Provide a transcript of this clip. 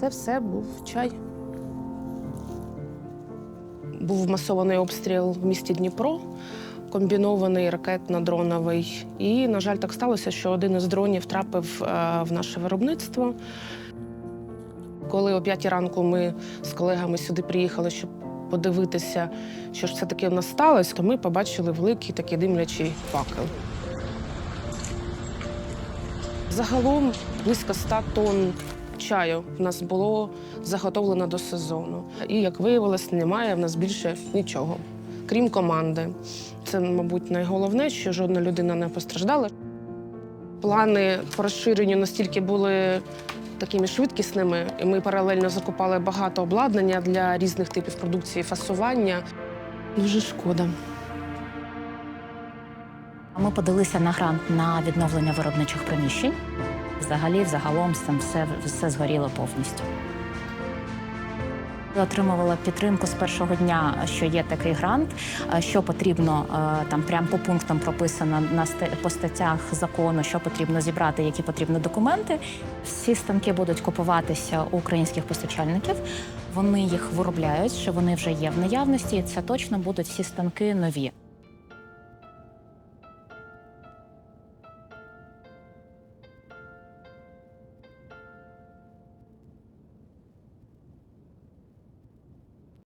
Це все був чай. Був масований обстріл в місті Дніпро, комбінований ракетно-дроновий. І, на жаль, так сталося, що один із дронів трапив е, в наше виробництво. Коли о 5 ранку ми з колегами сюди приїхали, щоб подивитися, що ж це таке в нас сталося, то ми побачили великий такий димлячий факел. Загалом близько 100 тонн чаю в нас було заготовлено до сезону. І як виявилось, немає в нас більше нічого, крім команди. Це, мабуть, найголовне, що жодна людина не постраждала. Плани по розширенню настільки були такими швидкісними, і ми паралельно закупали багато обладнання для різних типів продукції, фасування. Дуже шкода. Ми подалися на грант на відновлення виробничих приміщень. Взагалі, взагалом, там все, все згоріло повністю. Отримувала підтримку з першого дня, що є такий грант, що потрібно е, там прямо по пунктам прописано на по статтях закону, що потрібно зібрати, які потрібні документи. Всі станки будуть купуватися у українських постачальників. Вони їх виробляють, що вони вже є в наявності. і Це точно будуть всі станки нові.